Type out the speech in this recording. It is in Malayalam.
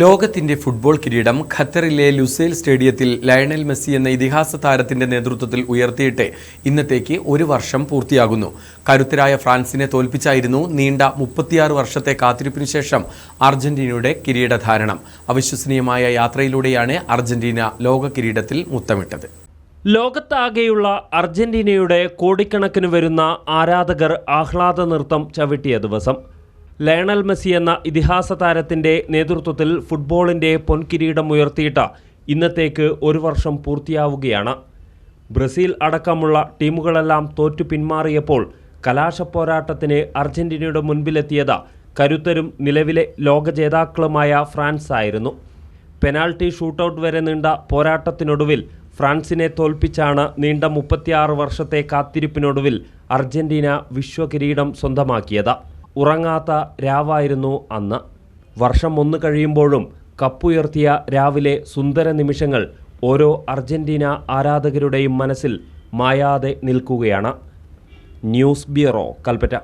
ലോകത്തിന്റെ ഫുട്ബോൾ കിരീടം ഖത്തറിലെ ലുസൈൽ സ്റ്റേഡിയത്തിൽ ലയണൽ മെസ്സി എന്ന ഇതിഹാസ താരത്തിന്റെ നേതൃത്വത്തിൽ ഉയർത്തിയിട്ട് ഇന്നത്തേക്ക് ഒരു വർഷം പൂർത്തിയാകുന്നു. കരുത്തരായ ഫ്രാൻസിനെ തോൽപ്പിച്ചായിരുന്നു നീണ്ട മുപ്പത്തിയാറ് വർഷത്തെ കാത്തിരിപ്പിന് ശേഷം അർജന്റീനയുടെ കിരീടധാരണം. അവിശ്വസനീയമായ യാത്രയിലൂടെയാണ് അർജന്റീന ലോക കിരീടത്തിൽ മുത്തമിട്ടത്. ലോകത്താകെയുള്ള അർജന്റീനയുടെ കോടിക്കണക്കിന് വരുന്ന ആരാധകർ ആഹ്ലാദ നൃത്തം ചവിട്ടിയ ദിവസം. ലയണൽ മെസ്സി എന്ന ഇതിഹാസ താരത്തിന്റെ നേതൃത്വത്തിൽ ഫുട്ബോളിന്റെ പൊൻകിരീടം ഉയർത്തിയിട്ട് ഇന്നത്തേക്ക് ഒരു വർഷം പൂർത്തിയാവുകയാണ്. ബ്രസീൽ അടക്കമുള്ള ടീമുകളെല്ലാം തോറ്റു പിന്മാറിയപ്പോൾ കലാശപ്പോരാട്ടത്തിന് അർജന്റീനയുടെ മുൻപിലെത്തിയത് കരുത്തരും നിലവിലെ ലോക ജേതാക്കളുമായ ഫ്രാൻസ് ആയിരുന്നു. പെനാൽറ്റി ഷൂട്ടൗട്ട് വരെ നീണ്ട പോരാട്ടത്തിനൊടുവിൽ ഫ്രാൻസിനെ തോൽപ്പിച്ചാണ് നീണ്ട മുപ്പത്തിയാറ് വർഷത്തെ കാത്തിരിപ്പിനൊടുവിൽ അർജന്റീന വിശ്വകിരീടം സ്വന്തമാക്കിയത്. ഉറങ്ങാത്ത രാവായിരുന്നു അന്ന്. വർഷം ഒന്ന് കഴിയുമ്പോഴും കപ്പുയർത്തിയ രാവിലെ സുന്ദര നിമിഷങ്ങൾ ഓരോ അർജന്റീന ആരാധകരുടെയും മനസ്സിൽ മായാതെ നിൽക്കുകയാണ്. News bureau Kalpetta.